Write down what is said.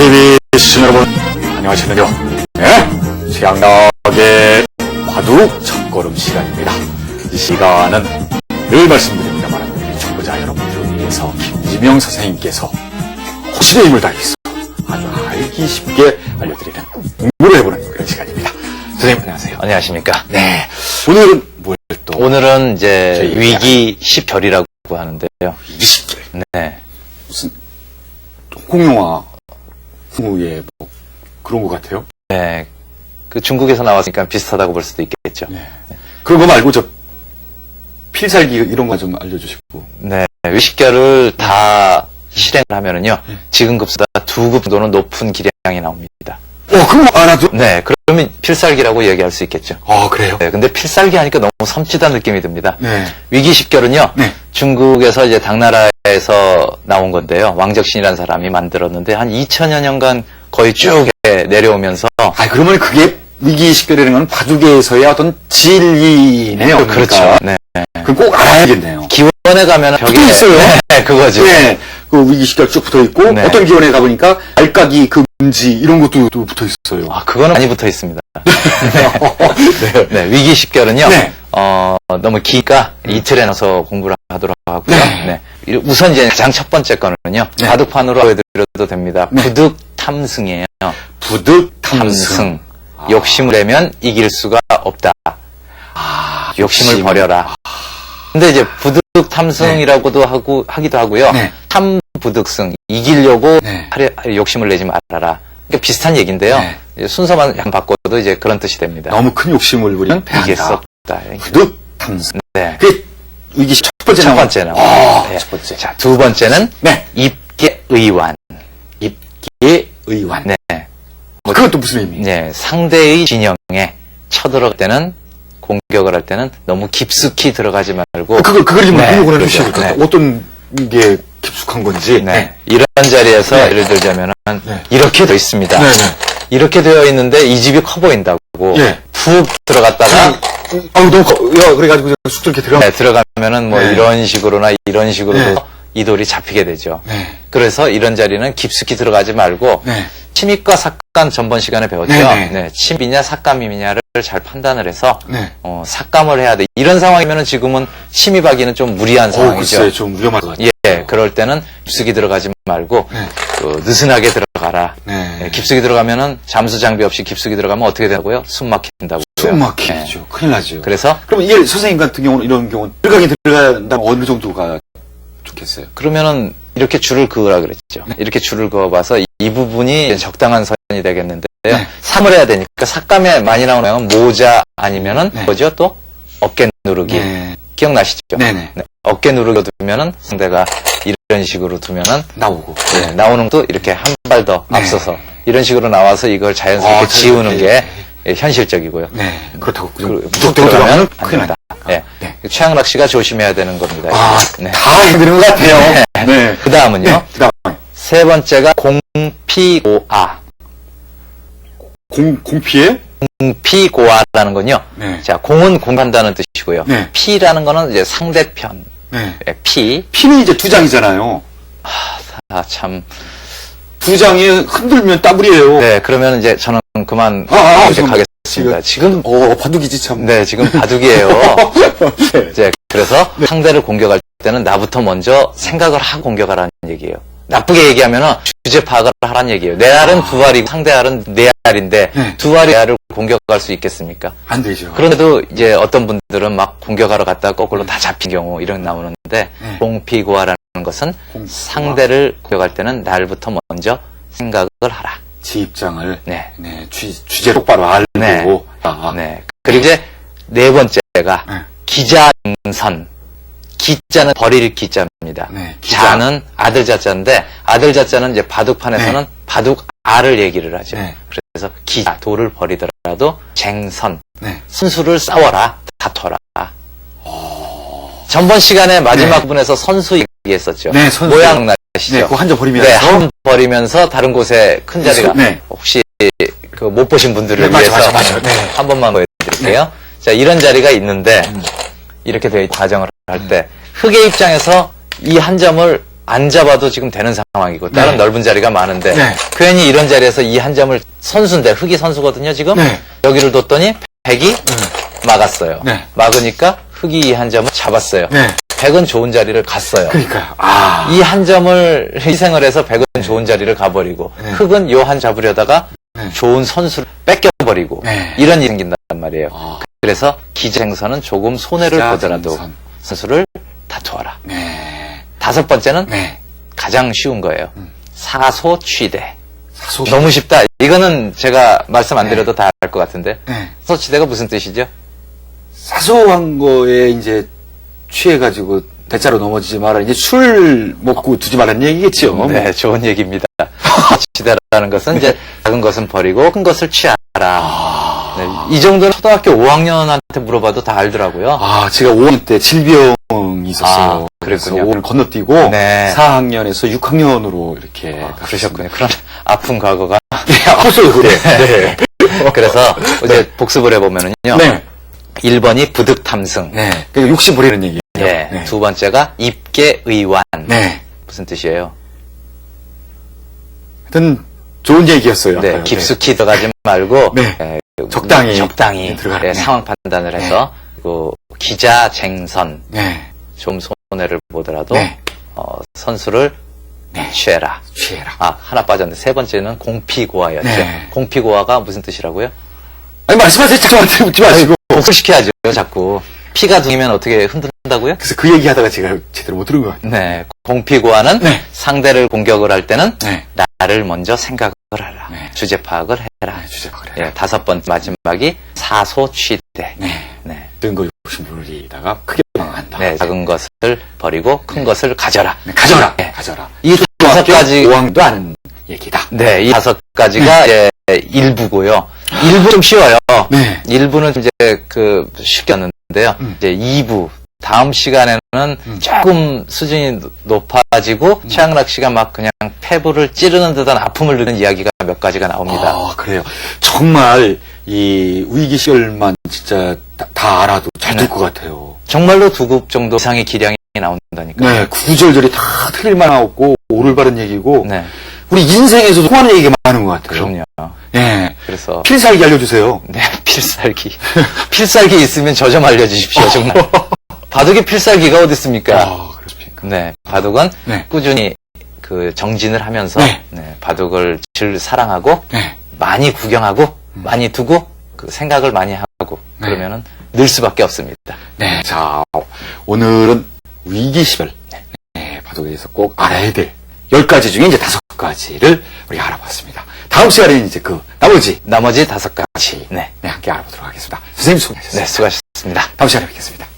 TV 시청 여러분 안녕하십니까? 네, 최양락의 바둑 첫걸음 시간입니다. 이 시간은 늘 말씀드립니다만 우리 초보자 여러분들을 위해서 김지명 선생님께서 혹시의 힘을 다해서 아주 알기 쉽게 알려드리는 공부를 해보는 그런 시간입니다. 선생님 안녕하세요. 안녕하십니까. 네 오늘은 뭘 또? 오늘은 이제 위기 10결이라고 하는데요. 20개 네. 무슨 홍콩 영화 후에 뭐 그런 것 같아요 네. 그 중국에서 나왔으니까 비슷하다고 볼 수도 있겠죠. 네. 그런 거 말고 저 필살기 이런 거 좀 알려주시고. 네. 위식결을 다 실행을 하면은요. 지금 급보다 두 급 정도는 높은 기량이 나옵니다. 어, 그럼 알아도? 네. 그러면 필살기라고 얘기할 수 있겠죠. 아, 그래요? 네. 근데 필살기 하니까 너무 섬찟한 느낌이 듭니다. 네. 위기 10결은요. 네. 중국에서 이제 당나라에서 나온 건데요. 왕적신이라는 사람이 만들었는데 한 2000여 년간 거의 쭉 내려오면서 아, 그러면 그게 위기 식별이라는 건 바둑에서의 어떤 진리네요. 그렇죠. 네. 그꼭 알아야겠네요. 기원에 가면 벽에 있어요. 네, 그거죠. 네. 그 위기 식별 쭉 붙어 있고, 네. 어떤 기원에 가보니까 알까기, 그 문지, 이런 것도 또 붙어 있어요. 아, 그거는 많이 붙어 있습니다. 네. 네, 위기 10결은요. 네. 어, 너무 기니까 이틀에 나서 공부를 하도록 하고요. 네. 네. 우선 이제 가장 첫 번째 거는요. 네. 바둑판으로 보여드려도 됩니다. 네. 부득 탐승이에요. 부득 탐승. 탐승. 욕심을 내면 이길 수가 없다. 아, 욕심을 욕심. 버려라. 근데 이제 부득 탐승이라고도 하고 하기도 하고요. 네. 탐부득승 이기려고 네. 하려- 욕심을 내지 말아라. 그러니까 비슷한 얘기인데요. 네. 순서만 약간 바꿔도 이제 그런 뜻이 됩니다. 너무 큰 욕심을 부리면. 없다. 부득 탐승. 네. 그게 위기 첫 번째 첫 번째 나온 아, 네. 첫 번째. 자, 두 번째는 네. 입계 의완. 입기 의완. 네. 또 무슨 의미? 네. 상대의 진영에 쳐들어갈 때는 공격을 할 때는 너무 깊숙이 들어가지 말고 그걸, 그걸 좀 네, 것 같아요. 네. 어떤 게 깊숙한 건지. 네. 이런 자리에서 네. 예를 들자면 은 네. 이렇게 되어 있습니다. 네, 네. 이렇게 되어 있는데 이 집이 커 보인다고 예. 푹 들어갔다가 아우, 너무, 커. 야, 그래가지고 쑥 이렇게 들어가. 네, 들어가면은 뭐 네. 이런 식으로나 이런 식으로도 네. 이 돌이 잡히게 되죠. 네. 그래서 이런 자리는 깊숙이 들어가지 말고 네. 침입과 삭감 전번 시간에 배웠죠. 네, 네. 네, 침입이냐 삭감이냐를 잘 판단을 해서 네. 어, 삭감을 해야 돼. 이런 상황이면은 지금은 침입하기는 좀 무리한 어, 상황이죠. 글쎄, 좀 위험할 것 같아요. 예, 그럴 때는 깊숙이 들어가지 말고 네. 그 느슨하게 들어가라. 네. 예, 깊숙이 들어가면은 잠수 장비 없이 깊숙이 들어가면 어떻게 되고요? 숨 막힌다고요. 숨 네. 막히죠. 큰일 나죠. 그래서 그럼 이게 선생님 같은 경우는 이런 경우는 들어가긴 들어간다면 어느 정도가 좋겠어요? 그러면은 이렇게 줄을 그으라 그랬죠. 네. 이렇게 줄을 그어봐서 이, 이 부분이 적당한 선 이 되겠는데요. 네. 삼을 해야 되니까 삭감에 많이 나오는 모양은 모자 아니면은 네. 뭐죠? 또 어깨 누르기. 네. 기억나시죠? 네네. 네. 어깨 누르기 두면은 상대가 이런 식으로 두면은 나오고. 네, 나오는 것도 이렇게 한 발더 네. 앞서서 이런 식으로 나와서 이걸 자연스럽게 아, 지우는 게 자연스럽게. 예, 현실적이고요. 네. 그렇다고. 그, 무턱대고 무턱대고 들어가면 큰일 난다. 예. 네. 최양락 씨가 조심해야 되는 겁니다. 아, 네. 다 되는 것 같아요. 네. 그 다음은요. 네. 그 다음에. 세 번째가 공피고아. 공, 공피해? 공피고아라는 건요. 네. 자, 공은 공한다는 뜻이고요. 네. 피라는 거는 이제 상대편. 네. 예, 피. 피는 이제 두 장이잖아요. 아, 참. 두 장이 흔들면 더블이에요. 네, 그러면 이제 저는 그만 아, 아, 이제 지금-. 지금, 어, 바둑이지 참. 네, 지금 바둑이에요. 네. 이제 그래서 상대를 공격할 때는 나부터 먼저 생각을 하고 공격하라는 얘기예요. 나쁘게 얘기하면은 주제 파악을 하라는 얘기예요. 내 알은 두 알이고 상대 알은 네 알인데 네. 두 알이 내 알을 공격할 수 있겠습니까? 안 되죠. 그런데도 이제 어떤 분들은 막 공격하러 갔다가 거꾸로 다 잡힌 경우 이런 게 나오는데 네. 공피고아라는 것은 공피고아. 상대를 공격할 때는 날부터 먼저 생각을 하라. 제 입장을. 네. 네. 주, 주제 똑바로 알고. 네. 아. 네. 그리고 이제 네 번째가 네. 기자선. 기자는 버릴 기자입니다. 네, 기자. 자는 아들 자자인데 아들 자자는 이제 바둑판에서는 바둑 알을 얘기를 하죠. 네. 그래서 기자 돌을 버리더라도 쟁선 네. 선수를 싸워라 다퉈라. 전번 시간에 마지막 네. 부분에서 선수 얘기했었죠. 네, 선수. 모양 네. 나시죠? 그거 한점 버리면서. 네, 한 버리면서 다른 곳에 큰 자리가 네. 혹시 그 못 보신 분들을 네, 맞아, 위해서 맞아, 맞아. 네. 한 번만 보여드릴게요. 자, 이런 자리가 있는데 이렇게 되어 있- 과정을 할 때 흑의 입장에서 이 한 점을 앉아봐도 지금 되는 상황이고 다른 네. 넓은 자리가 많은데 네. 괜히 이런 자리에서 이 한 점을 선수인데 흙이 선수거든요 지금 네. 여기를 뒀더니 백이 막았어요. 네. 막으니까 흙이 이 한 점을 잡았어요. 네. 백은 좋은 자리를 갔어요. 그러니까요. 아. 이 한 점을 희생을 해서 백은 좋은 자리를 가버리고 네. 흙은 요 한 잡으려다가 네. 좋은 선수를 뺏겨버리고 네. 이런 일이 생긴단 말이에요. 아. 그래서 기생선은 조금 손해를 기자생선. 보더라도 선수를 다투어라. 네. 다섯 번째는 네. 가장 쉬운 거예요. 음. 사소취대. 사소. 너무 쉽다. 이거는 제가 말씀 안 드려도 다알 것 같은데. 네. 사소취대가 무슨 뜻이죠? 사소한 거에 이제 취해가지고 대자로 넘어지지 마라. 이제 술 먹고 두지 말라는 얘기겠죠. 네, 좋은 얘기입니다. 취대라는 것은 이제 작은 것은 버리고 큰 것을 취하라. 네, 이 정도는 초등학교 5학년한테 물어봐도 다 알더라고요. 아, 제가 5학년 때 질병이 있었어요. 아, 그랬군요. 5학년 건너뛰고 네. 4학년에서 6학년으로 이렇게 아, 그러셨군요. 그런 아픈 과거가. 네, 아팠어요, 그래. 네. 그래서 이제 복습을 해보면은요. 네. 1번이 부득탐승. 네. 그러니까 욕심 부리는 얘기예요. 예. 네. 두 번째가 입계의완. 네. 무슨 뜻이에요? 하여튼 좋은 얘기였어요. 네, 아까요. 깊숙이 들어가지 말고 네. 예, 적당히 적당히 네, 들어가라. 예, 네. 상황 판단을 해서 그리고 기자 쟁선 네. 좀 손해를 보더라도 네. 어, 선수를 네. 취해라. 취해라. 아 하나 빠졌네. 세 번째는 공피고화였죠. 네. 공피고화가 무슨 뜻이라고요? 아니, 말씀하세요. 잠깐만, 묻지 마시고. 복수시켜야죠. 자꾸 피가 둥이면 어떻게 흔든다고요? 그래서 그 얘기 하다가 제가 제대로 못 들은 것 같아요. 네, 공피고화는 네. 상대를 공격을 할 때는 네. 나를 먼저 생각을 하라. 네. 주제 파악을 해라. 네, 주제 파악을 예. 다섯 번째 마지막이 사소취대. 네. 네. 작은 거 욕심 부리다가 크게 망한다. 네, 작은 것을 버리고 큰 것을 가져라. 네, 가져라. 네. 가져라. 이 다섯 가지, 5학년도 아는 얘기다. 네, 이 다섯 가지가 이제 일부고요. 일부 좀 쉬워요. 네. 일부는 이제 그 쉽게 하는데요. 음. 이제 2부. 다음 시간에는 조금 수준이 높아지고 최양락 씨가 막 그냥 폐부를 찌르는 듯한 아픔을 느는 이야기가 몇 가지가 나옵니다. 아, 그래요. 정말 이 위기 시절만 진짜 다, 다 알아도 잘될 네. 것 같아요. 정말로 두 급 정도 이상의 기량이 나온다니까. 네, 구절절이 다 틀릴만 하고 오를 바른 얘기고 네, 우리 인생에서도 통하는 얘기가 많은 것 같아요. 그럼요. 네. 그래서 필살기 알려주세요. 네, 필살기. 필살기 있으면 저 좀 알려주십시오, 정말. 바둑에 필살기가 어디 있습니까? 아, 그렇습니까? 네, 바둑은 네. 꾸준히 그 정진을 하면서 네. 네, 바둑을 질 사랑하고 네. 많이 구경하고 많이 두고 그 생각을 많이 하고 네. 그러면은 늘 수밖에 없습니다. 네. 자, 오늘은 위기 시절. 네, 바둑에 대해서 꼭 알아야 될 10가지 중에 이제 다섯 가지를 우리가 알아봤습니다. 다음 시간에는 이제 그 나머지 나머지 다섯 가지. 네, 네, 함께 알아보도록 하겠습니다. 선생님 수고하셨습니다. 네, 수고하셨습니다. 다음 시간에 뵙겠습니다.